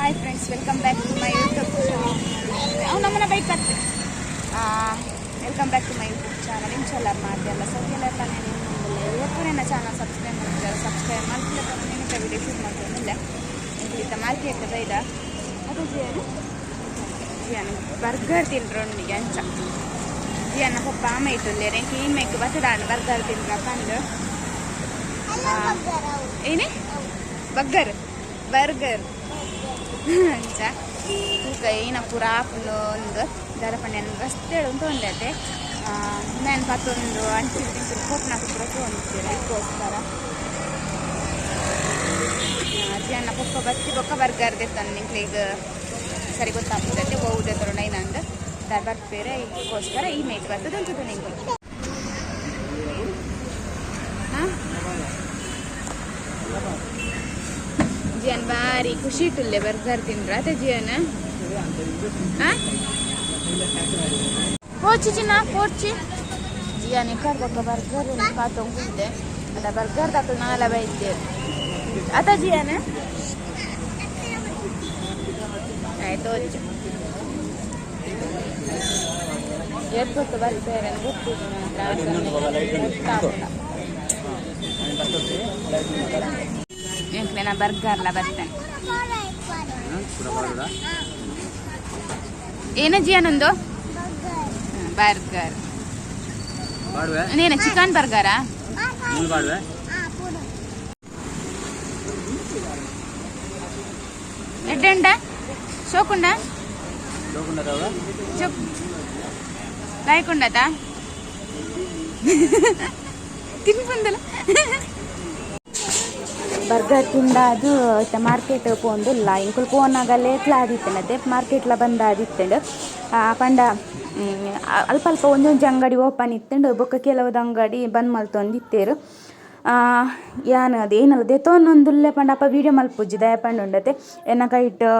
Hi friends welcome back to my YouTube channel ನಮ್ಮನ್ನ bike ಬರ್ತೀವಿ welcome back to my YouTube channel ಇನ್ಶಾಲ್ಲ ಮಾಡ್ದೆಲ್ಲ ಸದ್ಯಲ್ಲ ನಾನು ಇವತ್ತು ನನ್ನ ಚಾನಲ್ ಸಬ್ಸ್ಕ್ರೈಬ್ ಮಾಡ್ತಾರೆ ಸಬ್ಸ್ಕ್ರೈಬ್ ಮಾಡ್ತಿಲ್ಲ ನೆನಪೆ ವಿಡಿಯೋ ಶೂಟ್ ಮಾಡ್ಕೊಂಡಿಲ್ಲ ಇಂತ ಮಾರ್ಕೆಟ್ ಬೈದ ಅದು ಜಿಯನು ಜಿಯನು ಬರ್ಗರ್ ತಿಂದ್ರೊಂದಿಗೆ ಅಂಚ. ಜಿಯನ್ನ ಪಪ್ಪ ಆಮ ಇಟ್ಟುಲ್ಲೇರೆ ಈ ಮೇಕ್ ಬತ್ತದಾಣ ಬರ್ಗರ್ ತಿಂದ್ರ ಕಂಡು. ಏನೇ? ಬಗ್ಗರ್ ಬರ್ಗರ್ ಅಂಚ ತೂಕ ಏನ ಪೂರ ಆಪುಂಡು ಒಂದು ದರಪಂಡೆ ರಸ್ತೆ ಉಂಟು ಒಂದತೆ ನಾನು ಪತ್ತೊಂದು ಅಂಚಿ ತಿಂತಿರು ಕೋಪ್ನಾಕ್ ಪೂರ ತೋಂತೀರ ಇದಕ್ಕೋಸ್ಕರ ಅಜ್ಜಿಯನ್ನ ಪಪ್ಪ ಬತ್ತಿ ಬೊಕ್ಕ ಬರ್ಗರ್ ತೆತ್ತಂದು ನಿಂಗೆ ಈಗ ಸರಿ ಗೊತ್ತಾಗ್ತದೆ ಬಹುದೇ ತರೋಣ ಏನಂದು ದಾರ್ ಬರ್ಬೇರೆ ಇದಕ್ಕೋಸ್ಕರ ಈ ಮೇಟ್ ಬರ್ತದೆ ಅಂತಿದ್ದು ನಿಂಗೆ ಹಾಂ ಜಿಯನ್ ಬಾರಿ ಖುಷಿ ಇಟ್ಟುಲ್ಲೆ ಬರ್ಗರ್ ತಿಂದ್ರ? ಅದೇ ಜಿಯನ್ ಪೋಚಿ ಚಿನ್ನ ಪೋಚಿ ಜಿಯನ್ ಕರ್ದಕ್ಕ ಬರ್ಗರ್ ಕಾತೊಂಗುಂದೆ ಅದ ಬರ್ಗರ್ ತಕ್ಕ ನಾಲ ಬೈದ್ದೆ. ಅತ ಜಿಯನ್ ಆಯ್ತು ಎದ್ದು ಬರ್ತಾರೆ ಗೊತ್ತಿಲ್ಲ ಬರ್ಗರ್ಲ ಬರ್ತೇನೆ. ಏನ ಜಿಯನೊಂದು ಬರ್ಗರ್ ಬಾಡುವೆ ನೀನು ಚಿಕನ್ ಬರ್ಗರಾ ನೀನು ಬಾಡುವೆ ಎಡ್ಡೆಂಡ ಶೋಕುಂಡ ಹೋಗುಂಡದವ ಚೊಕ್ ಲಾಯ್ಕೊಂಡತ ತಿನ್ಪುಂದಲ್ಲ ಬರ್ಗರ್ ತಿಂದಾದು ಮಾರ್ಕೆಟ್ ಪೋಂದುಲ್ಲ ಇಂಕುಲ್ ಪೋನಾಗಲ್ಲೇ ಎತ್ಲಾದಿತ್ತನದೆ ಮಾರ್ಕೆಟ್ಲ ಬಂದಾದಿತ್ತಂಡು. ಪಂಡ ಅಲ್ಪ ಅಲ್ಪ ಒಂದೊಂದು ಅಂಗಡಿ ಓಪನ್ ಇತ್ತಂಡು. ಬೊಕ್ಕ ಕೆಲವುದ ಅಂಗಡಿ ಬಂದ್ ಮಲ್ತೊಂದಿತ್ತೇರು ಯಾನ್ ಅದು ಏನಲ್ಲ ದೆತೊಂದೊಂದುಲ್ಲೆ ಪಂಡ. ಅಪ್ಪ ವೀಡಿಯೋ ಮಲ್ಪುಜ್ಜಿ ದಯ ಪಂಡ ಉಂಡತೆ. ಎನ್ನ ಕೈಟ್ ಆ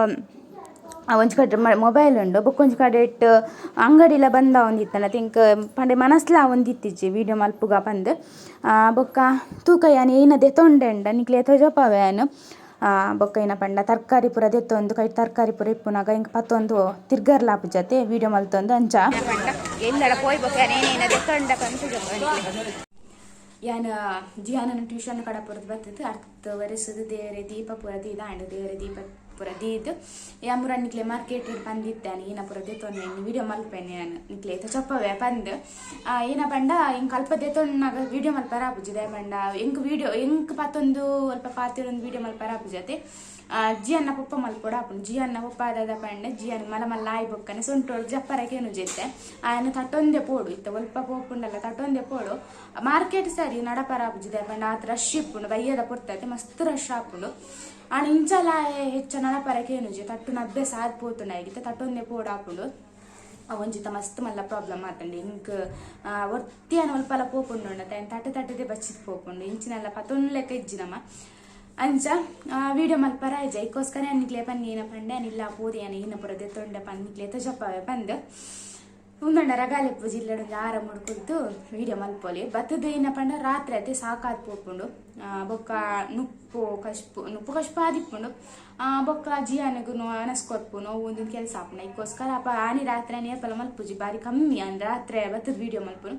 ಒಂಜಿ ಕಡೆ ಮೊಬೈಲ್ ಉಂಡು. ಬೊಕ್ಕೊಂಜಿ ಕಡೆ ಇಟ್ಟು ಅಂಗಡಿಲ ಬಂದ ಒಂದಿತ್ತನ ತಿಂಕ್ ಪಂಡೆ ಮನಸ್ಲ ಒಂದಿತ್ತಿಜ್ಜಿ ವೀಡಿಯೋ ಮಲ್ಪುಗ ಬಂದು. ಆ, ಬೊಕ್ಕ ತೂಕ ಯಾನ್ ಏನ ದೆತೊಂಡೆಂಡ ನಿಕ್ಲೆ ಎತ್ತೋ ಜೋಪಾವ ಯಾನು. ಆ, ಬೊಕ್ಕ ಏನ ಪಂಡ ತರಕಾರಿ ಪೂರ ದೆತ್ತೊಂದು ಕೈ ತರಕಾರಿ ಪೂರ ಇಪ್ಪುನಾಗ ಹಿಂಗೆ ಪತ್ತೊಂದು ತಿರ್ಗರ್ಲಾಪು ಜೊತೆ ವೀಡಿಯೋ ಮಲ್ತೊಂದು ಅಂಚ. ಬೊಕ್ಕ ಯಾನ ಜಿಯಾನನ ಟ್ಯೂಷನ್ ಕಡೆ ಪುರದ್ ಬರ್ತದೆ ಅರ್ಥ ವರೆಸದು ದೇವರೇ ದೀಪ ಪುರ ದೀದ ಆಂಡ್ ದೇವರೆ ದೀಪ ಪುರ ದೀದ್ ಯಾಮುರ ನಿಕ್ಲೆ ಮಾರ್ಕೆಟ್ ಬಂದಿದ್ದಾನೆ, ಏನ ಪುರ ದೆತ್ತೊಂದು ವಿಡಿಯೋ ಮಲ್ಪೇನೆ ನಾನು. ನಿಕ್ಲೆ ಐತ ಚಪ್ಪವೆ ಬಂದ್ ಏನ ಪಂಡ ಇಂಕ್ ಅಲ್ಪ ದೆತ್ತೊಂಡಾಗ ವಿಡಿಯೋ ಮಲ್ಪರ ಆಪುಜಿ ಪಂಡ ಎಂಕ್ ವಿಡಿಯೋ ಎಂಕ್ ಪಾತೊಂದು ಅಲ್ಪ ಪಾತಿರೊಂದು ವಿಡಿಯೋ ಮಲ್ಪರ ಆಪುಜತೆ ಜಿಯನ್ನ ಪಪ್ಪ ಮಲ್ಪೊಡ ಆಪುಂಡು ಜಿಯನ್ನ ಪಪ್ಪ ಆದಾದ ಪಂಡ ಜಿಯನ್ ಮಲ ಮಲ್ಲ ಆಯ್ ಬೊಕ್ಕನೆ ಸೊಂಟೋಳು ಜಪ್ಪರಕೇನು ಜೆತ್ತೆ ಆಯನ ತಟ್ಟೊಂದೆ ಪೋಡು, ಇತ್ತ ಒಲ್ಪ ಪೋಪುಂಡಲ್ಲ, ತಟ್ಟೊಂದೆ ಪೋಡು. ಮಾರ್ಕೆಟ್ ಸರಿ, ನಡಪರ ಆಪುಜಿದೆ ಪಂಡ ಆತ ರಶ್ ಇಪ್ಪುಂಡು ಬಯ್ಯದ ಪುರ್ತೈತೆ, ಮಸ್ತ್ ರಶ್ ಆಪುಂಡು ಆಣ ಇಂಚಲ ಹೆಚ್ಚ ನಡಪರಕೇನು ಜೆ ತಟ್ಟು ನಬ್ಬೆ ಸಾದ್ ಪೋತುಂಡ ಆಗಿತ್ತೆ ತಟ್ಟೊಂದೆ ಪೋಡು ಆಪುಂಡು ಒಂಜಿತ ಮಸ್ತ್ ಮಲ್ಲ ಪ್ರಾಬ್ಲಮ್ ಆತಂಡಿ ಇಂಕ್ ಒತ್ತಿಯನ ಒಲ್ಪಲ ಪೋಪುಂಡು ಉಂಡತೆ ತಟ್ಟೆ ತಟ್ಟದೆ ಬಚ್ಚಿದ್ ಪೋಪುಂಡು ಇಂಚಿನೆಲ್ಲ ಪತ್ತೊಂದು ಲೆಕ್ಕ ಇಜ್ಜಿನಮ್ಮ ಅಂಚ ವಿಡಿಯೋ ಮಲ್ಪರ ಇಜ್ಜ ಇಕ್ಕೋಸ್ಕರ ಅನ್ನಿಕ್ಲೆ ಪನ್ನಿ ಏನ ಪಂಡೆ ಅನಿಲ್ಲ ಪೋದಿ ಅನ ಈನ ಪುರದೆ ತೊಂಡೆ ಪನ್ನಿಕ್ಲೆ ತಜಪ್ಪವೆ ಬಂದು ಉಂದಂಡ ಪೂಜೆ ಇಲ್ಲಡ ಆರ ಮುಡ್ಕೊಳ್ತು ವಿಡಿಯೋ ಮಲ್ಪೊಲಿ. ಬತ್ತದ ಏನಪ್ಪ ಪಂಡ ರಾತ್ರಿ ಅತಿ ಸಾಕಾದ್ ಪೋಪುಂಡು. ಬೊಕ್ಕ ನುಪ್ಪು ಕಶ್ಪು ನುಪ್ಪು ಕಶ್ಪು ಆದಿಪ್ಪುಂಡು ಆ, ಬೊಕ್ಕ ಜಿಯಾನಗು ಅನಸ್ಕೊರ್ಪು ನೋವು ಒಂದೊಂದು ಕೆಲಸ ಆಪುನ ಇಕ್ಕೋಸ್ಕರ ಅಪ್ಪ ಆನಿ ರಾತ್ರಿ ನೇಪಲ ಮಲ್ಪುಜಿ ಬಾರಿ ಕಮ್ಮಿ ಅಂದ್ರೆ ರಾತ್ರಿ ಬತ್ತದ ವಿಡಿಯೋ ಮಲ್ಪುನು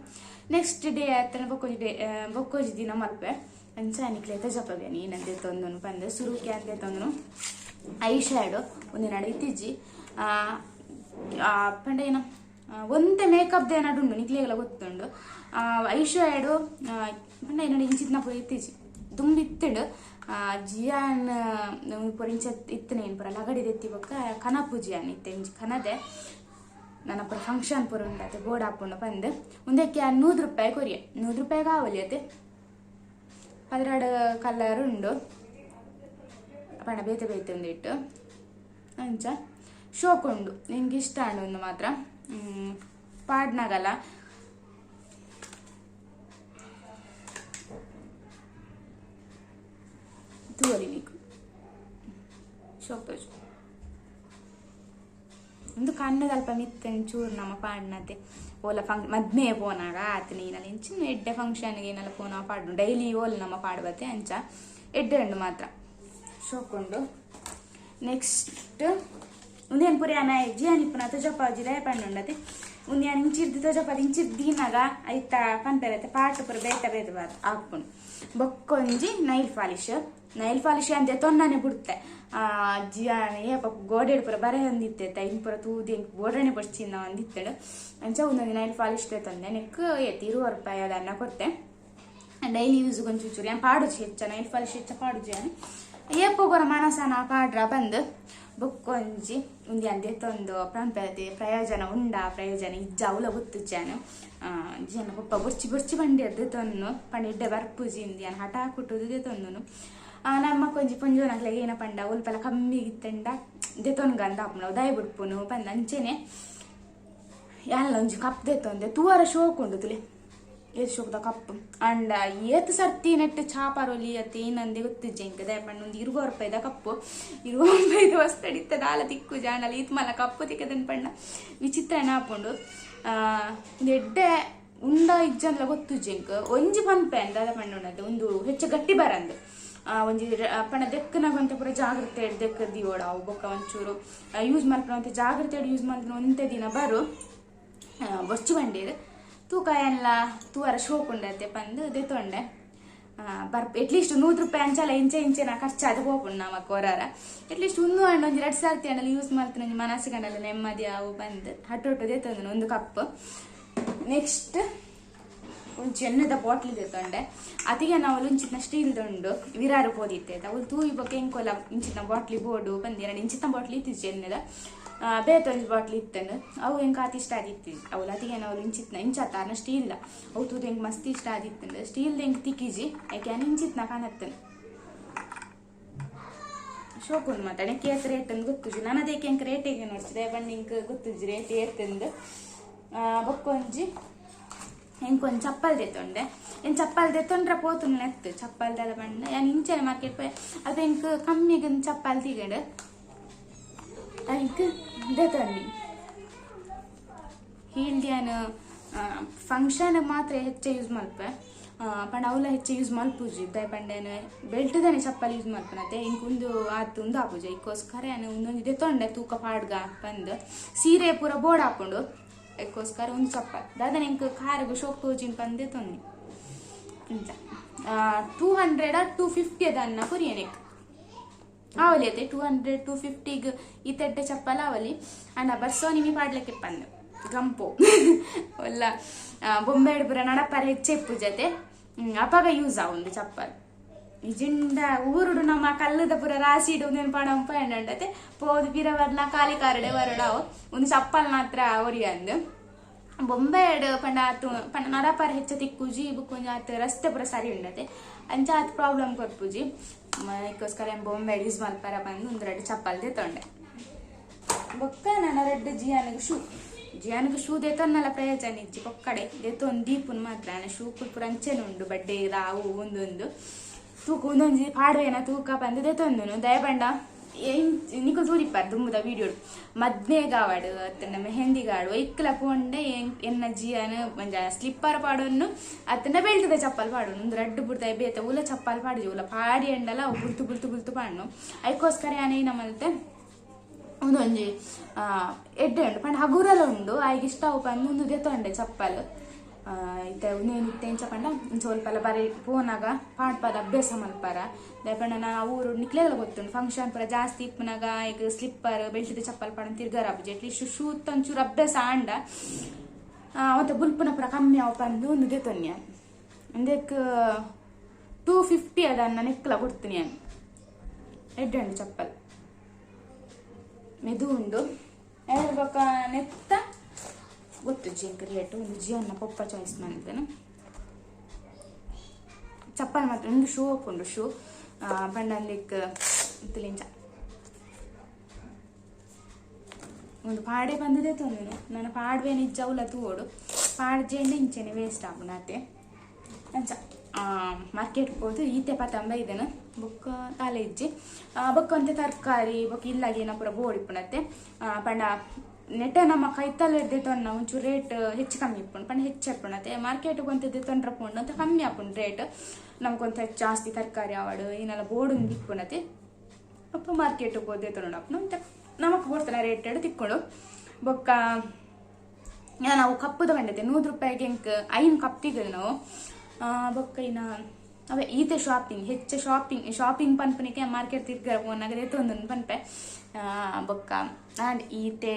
ನೆಕ್ಸ್ಟ್ ಡೇ ಆತ್ರ ಬೊಕ್ಕೊಂಜಿ ಡೇ ಬೊಕ್ಕೊಂಜಿ ದಿನ ಮಲ್ಪೆ. ಅಂಚ ನಿಕ್ಲೆ ತಜಪ್ಪವೆ ಏನಂದೆ ತೊಂದನು ಬಂದೆ ಸುರುಕಿ ಅಂದೆ ತೊಂದನು. ಐ ಶ್ಯಾಡು ಒಂದಿನ ಆ, ಆ, ಪಂಡ ಏನ? ಆ, ಒಂತೆ ಮೇಕಪ್ ನಿಕ್ಲೇ ನಿಕ್ಲೆಗೆಲ್ಲ ಗೊತ್ತುಂಡು ಐಶೋ ಶ್ಯಾಡು ಪಂಡ ಏನಾಡು ಇಂಚಿತ್ನ ಪೂರ ತುಂಬ ದುಂಬಿತ್ತಿಂಡು ಜಿಯಾನ್ ಪೂರ ಇಂಚ ಇತ್ತನೆ ಏನು ಪೂರ ಲಗಡಿ ದೆತ್ತಿ ಬೊಕ್ಕ ಕನಪು ಜಿಯಾನ್ ಇತ್ತೆ ಇಂಚಿ ಕನದೆ. ನನ್ನ ಪೂರ ಫಂಕ್ಷನ್ ಪೂರ ಉಂಡತೆ ಬೋರ್ಡ್ ಹಾಕೊಂಡು ಬಂದು ಮುಂದಕ್ಕೆ ನೂರು ರೂಪಾಯಿ ಕೊರಿಯ. ನೂರು ರೂಪಾಯಿ ಕಾವಲಿ ಅತ್ತೆ ಪದರಾಡು ಕಲರ್ ಉಂಡು. ಪಂಡ ಬೇತೆ ಬೇತೆ ಒಂದಿಟ್ಟು. ಅಂಚ. ಶೋಕ್ ಉಂಡು ನಿಂಗೆ ಇಷ್ಟ ಆಂಡು ಒಂದು ಮಾತ್ರ. ಪಾಡ್ನಾಗಲ್ಲ. ಶೋಕ್ ತೋಜು ಒಂದು ಕಣ್ಣದ ಅಲ್ಪ ಮಿತ್ತ ಚೂರು ನಮ್ಮ ಪಾಡ್ನತೆ. ಓಲ ಫಂಕ್ ಮದ್ಮೆ ಪೋನಾಗ ಆತ ಏನಲ್ಲ ಇಂಚಿನ ಎಡ್ಡೆ ಫಂಕ್ಷನ್ಗೆ ಏನೆಲ್ಲ ಪೋನ ಪಾಡು ಡೈಲಿ ಓಲ್ ನಮ್ಮ ಪಾಡ್ಬತ್ತೆ ಅಂಚ. ಎಡ್ಡೆ ಹಣ್ಣು ಮಾತ್ರ. ಶೋಕೊಂಡು ನೆಕ್ಸ್ಟ್ ಉಂದೇನು ಪುರಿ ಅನ ಹೆಜ್ಜೆ ಅನಿಪ್ಪುನ ತುಜಪ್ಪ ಅಜ್ಜಿ ದಯ ಪಂಡು ಉಂಡತೆ ಉಂದ್ಯಾನ ಇಂಚಿರ್ದು ತುಜಪ್ಪ ಇಂಚಿರ್ದು ದೀನಾಗ ಐತ ಪನ್ಪೆರತೆ ಪಾಟು ಪುರ ಬೇತ ಬೇತ ಬಾರ ಹಾಕ್ಪುಂಡು ಬೊಕ್ಕೊಂಜಿ ನೈಲ್ ಪಾಲಿಶ್ ನೈಲ್ ಪಾಲಿಶ್ ಅಂತೆ ತೊನ್ನನೆ ಬಿಡುತ್ತೆ ಅಜ್ಜಿ ಏಪ ಗೋಡೆ ಪುರ ಬರೆ ಅಂದಿತ್ತೆ ಇನ್ ಪುರ ತೂದಿ ಗೋಡನೆ ಪಡ್ಚಿನ ಅಂದಿತ್ತಳು ಅಂಚ ಒಂದೊಂದು ನೈಲ್ ಪಾಲಿಶ್ ತಂದೆ ನೆಕ್ ಎತ್ತಿ ಇರುವ ರೂಪಾಯಿ ಅದನ್ನ ಕೊಡ್ತೆ ಡೈಲಿ ಯೂಸ್ ಗೊಂಚು ಚೂರು ಏನು ಪಾಡುಜಿ ಹೆಚ್ಚ ನೈಲ್ ಪಾಲಿಶ್ ಹೆಚ್ಚ ಪಾಡುಜಿ అని ಏಪೋಗೊರ ಮನಸನ ಪಾಡ್ರ ಬಂದು ಬೊಕ್ಕೊಂಜಿ ಉಂದಿ ಅಂದೆ ತಂದು ಪ್ರಾಂಪದೆ ಪ್ರಯೋಜನ ಉಂಡ, ಪ್ರಯೋಜನ ಇಜ್ಜ ಅವಲ ಗೊತ್ತುಚ್ಚಾನು ಜನ ಪಪ್ಪ ಬುರ್ಚಿ ಬುರ್ಚಿ ಬಂಡಿ ಅದು ತೊನ್ನು ಪಂಡಿಡ್ಡೆ ಬರ್ಪುಜಿ ಇಂದಿಯನ್ ಹಠ ಕುಟ್ಟುದು ತಂದುನು ನಮ್ಮ ಕೊಂಜಿ ಪುಂಜೋನಕ್ಲೆಗೆ ಏನ ಪಂಡ, ಉಲ್ಪಲ ಕಮ್ಮಿ ಇತ್ತಂಡ ಗಂದ ಅಪ್ಪನ ದಯ ಬಿಡ್ಪುನು ಬಂದ ಅಂಚೆನೆ. ಎಲ್ಲ ಒಂಜಿ ಕಪ್ ದೆತ್ತೊಂದೆ ತೂವರ ಶೋಕುಂಡು ತುಲೆ. ಏತ್ ಶೋಕದ ಕಪ್ ಅಂಡ ಏತ್ ಸರ್ತಿ ನೆಟ್ಟು ಚಾಪಾರೊಲಿ ಅತ್ತೆ ಏನಂದೆ ಗೊತ್ತಿಜ್ಜೆ ಇಂಕ ದಯಪಂಡ ಒಂದು ಇರುವ ರೂಪಾಯಿದ ಕಪ್ಪು. ಇರುವ ರೂಪಾಯಿದ ವಸ್ತು ದಾಲ ತಿಕ್ಕು ಜಾಣಲ ಈತ್ ಮಲ ಕಪ್ಪು ತಿಕ್ಕದನ್ ಪಂಡ ವಿಚಿತ್ರ ಹಾಕೊಂಡು ಎಡ್ಡೆ ಉಂಡ ಇಜ್ಜಂದ್ಲ ಗೊತ್ತು ಇಂಕ ಒಂಜಿ ಪನ್ಪೆ ಅಂದ ಅದ ಒಂದು ಹೆಚ್ಚು ಗಟ್ಟಿ ಬರಂದು ಒಂಜಿ ಪಂಡ ದೆಕ್ಕನಾಗ ಅಂತ ಪೂರ ಜಾಗ್ರತೆ ದೆಕ್ಕ ದಿವೋಡ ಅವು ಬೊಕ್ಕ ಒಂಚೂರು. ಯೂಸ್ ಮಲ್ಪನ ಅಂತ ಜಾಗ್ರತೆ ಯೂಸ್ ಮಾಡ್ಕೊಂಡು ಒಂತೆ ದಿನ ಬರು. ಬೊಚ್ಚು ಬಂಡೀರು. ತೂಕ ಎಲ್ಲ ತೂವರ ಶೋಕುಂಡತ್ತೆ ಪಂದು ದೆತ್ತೊಂಡೆ ಬರ್ಪ ಎಟ್ಲೀಸ್ಟ್ ನೂರು ರೂಪಾಯಿ ಅಂಚಲ ಇಂಚೆ ಇಂಚೆನ ಖರ್ಚಾದ ಹೋಗ್ಬೋದು ನಮ್ಮ ಕೊರಾರ ಎಟ್ಲೀಸ್ಟ್ ಒಂದು ಹಣ್ಣು, ಒಂದು ಎರಡು ಸರ್ತಿ ಹಣ್ಣಲ್ಲಿ ಯೂಸ್ ಮಾಡ್ತೀನಿ ಒಂಜಿ ಮನಸ್ಸಿಗಂಡಲ್ಲ ನೆಮ್ಮದಿ ಅವು ಬಂದು ಹಟ್ಟೊಟ್ಟು ದೆತ್ತೊಂದು ಒಂದು ಕಪ್. ನೆಕ್ಸ್ಟ್ ಒಂದು ಚೆನ್ನದ ಬಾಟ್ಲಿ ತೆತ್ತೊಂಡೆ ಅತಿಗೆ ನಾವು ಇಂಚಿನ ಸ್ಟೀಲ್ ದುಂಡು ವಿರಾರು ಪೋದಿತ್ತೆ ಅವಳು ತೂಯಿ ಬಗ್ಗೆ ಹೆಂಕೋಲ ಇಂಚಿನ ಬಾಟ್ಲಿ ಬೋಡು ಎರಡು ಇಂಚಿನ ಬಾಟ್ಲಿ ಇತ್ತು ಚೆನ್ನದ. ಬೇತೊಂದು ಬಾಟ್ಲಿ ಇತ್ತೇನು. ಅವು ಹೆಂಗೆ ಕಾತಿ ಇಷ್ಟ ಆದಿತ್ತು ಅವು ಅತಿಗೆ ನಾವು ಇಂಚಿತ್ನ ಇಂಚತ್ತಾರನ ಸ್ಟೀಲ್ ಅವು ತೂದು ಹೆಂಗೆ ಮಸ್ತ್ ಇಷ್ಟ ಆದಿತ್ತಂದ್ರೆ ಸ್ಟೀಲ್ ಹೆಂಗೆ ತಿಕ್ಕಿಜಿ, ಯಾಕೆ ಇಂಚಿತ್ನ ಕಾಣತ್ತೇನೆ? ಶೋಕುಂಡು ಮಾತಾಡಿ ಕೇತ್ ರೇಟ್ ಗೊತ್ತುಜಿ. ನಾನು ಅದಕ್ಕೆ ಹೆಂಗೆ ಹೇಗೆ ನೋಡ್ಸಿದೆ ಬಣ್ಣ ಹಿಂಗೆ ಗೊತ್ತುಜಿ ರೇಟ್ ಏತಂದು ಬೊಕ್ಕೊಂಜಿ ಹೆಂಗೊಂದು ಚಪ್ಪಲ್ ದೇತೊಂಡೆ ಏನು ಚಪ್ಪಲ್ ದೇತೊಂಡ್ರೆ ಪೋತು ನೆತ್ತು. ಚಪ್ಪಲ್ದೆಲ್ಲ ಬಣ್ಣ ಏನು ಇಂಚೆ ಮಾರ್ಕೆಟ್ ಅದು ಹೆಂಗೆ ಕಮ್ಮಿಗೆ ಚಪ್ಪಲ್ ತಿಗಡು. ಅದಕ್ಕೆ ದೆತ್ತೊಂಡಿ ಹೀಲ್ಡ್ಯಾನು ಫಂಕ್ಷನ್ ಮಾತ್ರ ಹೆಚ್ಚು ಯೂಸ್ ಮಲ್ಪೆ ಪಂಡ ಅವಲ ಹೆಚ್ಚು ಯೂಸ್ ಮಲ್ಪುಜಿ ದಯ ಪಂಡೇನು ಬೆಲ್ಟ್ದಾನೆ ಚಪ್ಪಲ್ ಯೂಸ್ ಮಲ್ಪನತೆ ಇಂಕೊಂದು ಆತು ಒಂದು ಹಾಪುಜಿ ಇಕ್ಕೋಸ್ಕರ ಒಂದೊಂದು ತೊಂಡೆ, ತೂಕ ಪಾಡ್ಗ ಬಂದು ಸೀರೆ ಪೂರ ಬೋರ್ಡ್ ಹಾಕೊಂಡು ಅದಕ್ಕೋಸ್ಕರ ಒಂದು ಚಪ್ಪಲ್. ದಾದನ ಇಂಕ ಕಾರಿಗೆ ಶೋಕ್ ತೋಜಿನ ಬಂದೇ ತೊಂದು. ಟೂ ಹಂಡ್ರೆಡ್ ಟೂ ಫಿಫ್ಟಿ ಅದನ್ನ ಪುರಿಯನೆಕ್ ಆವಲಿ ಅತ್ತೆ ಟೂ ಹಂಡ್ರೆಡ್ ಟೂ ಫಿಫ್ಟಿಗೆ ಈ ತೆಡ್ಡೆ ಚಪ್ಪಲ ಆವಲಿ. ಅಣ್ಣ, ಬರ್ಸೋ ನಿಮಗೆ ಪಾಡ್ಲಿಕ್ಕೆ ಪಂದು. ಗಂಪು. ಒಲ್ಲ ಬೊಂಬೆಡ್ ಪುರ ನಡಪರ ಹೆಚ್ಚೆಪ್ಪು ಜತೆ ಅಪಾಗ ಯೂಸ್ ಆ ಒಂದು ಚಪ್ಪಲ್. ಇಜಿಂಡ ಊರುಡು ನಮ್ಮ ಕಲ್ಲದ ಪುರ ರಾಸಿ ಇಡು ನೆನಪಾಡಂಪ ಎಂಡಂಡತೆ ಪೋದು ಪಿರ ಬರ್ಲ ಕಾಲಿ ಕಾರಡೆ ಬರಡಾವು ಒಂದು ಚಪ್ಪಲ್ ಮಾತ್ರ ಒರಿಯಂದು ಬೊಂಬೆಡ್ ಪಂಡ ಆತು ಪಂಡ ನಡಪರ ಹೆಚ್ಚ ತಿಕ್ಕುಜಿ ಬುಕ್ಕೊಂಜ ಆತು ರಸ್ತೆ ಪುರ ಸರಿ ಉಂಡತೆ. ಅಂಚ ಆತ್ ಪ್ರಾಬ್ಲಮ್ ಕೊರ್ಪುಜಿ ಅದಕ್ಕೋಸ್ಕರ ಬೊಂಬೆಡ್ ಯೂಸ್ ಮಲ್ಪರ ಬಂದು ಒಂದು ಎರಡು ಚಪ್ಪಲ್ ತೊಂಡೆ ಬೊಕ್ಕ ನನ್ನ ರೆಡ್ ಜಿಯಾನಿಗೆ ಶೂ ಜಿಯಾನಿಗೆ ಶೂ ದೇತೊನ್ನಲ್ಲ ಪ್ರಯೋಜನ ಇಜ್ಜಿ ಪೊಕ್ಕಡೆ ದೇತೊಂದು ದೀಪುನ್ ಮಾತ್ರ ನನ್ನ ಶೂ ಕುಲ್ಪುರ ಅಂಚೆನುಂಡು ಬಡ್ಡೆ ರಾವು ಒಂದೊಂದು ತೂಕ ಒಂದೊಂದು ಪಾಡುವೇನ ತೂಕ ಬಂದು ದೇತೊಂದುನು ದಯಬಂಡ ನಿಕು ತೂರಿಪ್ಪಾರು ದುಮ್ಮದ ವೀಡಿಯೋ ಮದ್ನೆಗಾವಾಡು ಅತ್ತನ ಮೆಹಂದಿಗಾಡು ಇಕ್ಕಲ ಪೋಂಡೆ ಎನ್ನ ಜಿಯನ್ ಮಂಜ ಸ್ಲಿಪ್ಪರ್ ಪಾಡೋನು ಅತ್ತನ ಬೆಳ್ತದ ಚಪ್ಪಲ್ ಪಾಡು ಒಂದು ರಡ್ಡು ಬುಡ್ತಾಯಿ ಬೇತ ಉಲ ಚಪ್ಪಲ್ ಪಾಡಿಜಿ ಉಲ ಪಾಡಿ ಎಂಡಲ ಬುಲ್ತು ಬುಲ್ತು ಬುಲ್ತು ಪಾಡ್ನು. ಅದಕ್ಕೋಸ್ಕರ ಏನ ಮಲ್ತೆ ಒಂದೊಂಜಿ ಎಡ್ಡೆ ಉಂಡು ಪಂಡ ಹಗುರಲ ಉಂಡು. ಆಯ್ಗೆ ಇಷ್ಟ ಅವು ಮುಂದೆ ತೊಂಡೆ ದೆತ್ತೊಂಡೆ ಚಪ್ಪಲ್. ಆ, ಇತ್ತೆ ಉನೇನು ಇತ್ತೆ ಇಂಚ ಪಂಡ ಬರೀ ಪೋನಾಗ ಪಾಡ್ ಪಾದ ಅಭ್ಯಾಸ ಮಲ್ಪಾರ ದಯಪಂಡ ನಾ ಊರು ನಿಕ್ಲೆಲ್ಲ ಗೊತ್ತುಂಡು ಫಂಕ್ಷನ್ ಪೂರ ಜಾಸ್ತಿ ಇಪ್ಪನಾಗ ಈಗ ಸ್ಲಿಪ್ಪರ್ ಬೆಳ್ಸಿದ ಚಪ್ಪಲ್ ಪಾಡ ತಿರ್ಗಾರ ಅಬ್ಜಿ ಅಟ್ಲೀಸ್ಟ್ ಶೂ ಒಂಚೂರು ಅಭ್ಯಾಸ ಆಂಡ. ಆ, ಬುಲ್ಪನ ಪೂರ ಕಮ್ಮಿ ಅವ ಪಂದು ಒಂದು ದೇತನ್ಯ ಅಂದಕ್ಕೆ ಟೂ ಫಿಫ್ಟಿ ಅದನ್ನ ನೆಕ್ಲ ಕೊಡ್ತೀನಿ ನಾನು. ಎಡ್ಡೆ ಚಪ್ಪಲ್ ಮೆದು ಉಂಡು ಹೇಳ್ಬೇಕ ನೆತ್ತ? ಗೊತ್ತು ಜಿಂಕ್ ರೇಟು ಒಂದು ಜಿಯನ್ನ ಪಪ್ಪ ಚಾಯ್ಸ್ ಮಾಡಿದ್ದೇನೆ ಚಪ್ಪಲ್ ಮಾತ್ರ, ಒಂದು ಶೂ ಹಾಕೊಂಡು ಶೂ ಬಂಡಲಿಕ್ ತಿಳಿಂಚ ಒಂದು ಪಾಡೆ ಬಂದಿದೆ ತೊಂದಿನ ನಾನು ಪಾಡ್ವೆ ನಿಜ ಅವಲ ತೂಡು ಪಾಡ್ಜೆಂಡು ಇಂಚೆನೆ ವೇಸ್ಟ್ ಆಗುನತ್ತೆ ಅಂಚ ಮಾರ್ಕೆಟ್ ಹೋದು, ಈತೆ ಪತಂಬ ಇದನ್ನು ಬೊಕ್ಕ ಕಾಲೇಜಿ ಬೊಕ್ಕ ಒಂತೆ ತರಕಾರಿ, ಬೊಕ್ಕ ಇಲ್ಲಾಗಿ ಪೂರ ಬೋಡಿಪ್ಪುನತ್ತೆ ಪಂಡ ನೆಟ್ಟ ನಮ್ಮ ಕೈತಲ್ಲ ತೊನ್ನ ಒಂಚೂರು ರೇಟ್ ಹೆಚ್ಚು ಕಮ್ಮಿ ಇಪ್ಪುಂಡು ಪಂಡ ಹೆಚ್ಚು ಇಪ್ಪುಣತೆ ಮಾರ್ಕೆಟ್ಗೆ ಒಂತಿದ್ದೆ ತೊಂಡ್ರ ಪುಂಡು ಅಂತ ಕಮ್ಮಿ ಆಪುಂಡು ರೇಟ್ ನಮ್ಗೊಂತ ಜಾಸ್ತಿ ತರಕಾರಿ, ಆವಾಡು, ಏನೆಲ್ಲ ಬೋಡು ಇಕ್ಕೊಂಡತಿ ಅಪ್ಪ ಮಾರ್ಕೆಟ್ ಹೋದೆ ತೊಗೊಂಡು ಅಪ್ಪ ಅಂತ. ನಮಗೆ ಕೊಡ್ತಾನೆ ರೇಟ್ ಎಡ್ ತಿಕ್ಕೊಂಡು. ಬೊಕ್ಕ ನಾವು ಕಪ್ಪು ತಗೊಂಡೈತೆ ನೂರು ರೂಪಾಯಿಗೆ ಎಂಕ್ ಐನ್ ಕಪ್ ನಾವು. ಬೊಕ್ಕ ಇನ್ನ ಅವೇ ಈತೆ ಶಾಪಿಂಗ್ ಹೆಚ್ಚು ಶಾಪಿಂಗ್ ಶಾಪಿಂಗ್ ಪನ್ಪನಿಕೆ ಮಾರ್ಕೆಟ್ ತಿರ್ಗ ರೇತು ಒಂದು ಪನ್ಪೆ. ಬೊಕ್ಕ. ಆ್ಯಂಡ್ ಈತೆ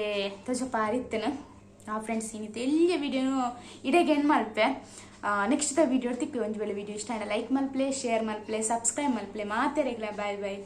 ತಜ ಪಾರಿತ್ತೇನೆ ಆ ಫ್ರೆಂಡ್ಸ್ ಏನಿತ್ತು ಎಲ್ಲ ವಿಡಿಯೋನು ಇಡೆಗೆ ಏನು ಮಲ್ಪೆ? ನೆಕ್ಸ್ಟ್ ವಿಡಿಯೋ ತಿಪ್ಪಿ ಒಂದು ವೇಳೆ ವಿಡಿಯೋ ಇಷ್ಟ ಲೈಕ್ ಮಲ್ಪ್ಲೆ ಶೇರ್ ಮಲ್ಪ್ಲೆ ಸಬ್ಸ್ಕ್ರೈಬ್ ಮಲ್ಪ್ಲೆ. ಮಾತಾಡಿಗ್ಲ ಬಾಯ್ ಬಾಯ್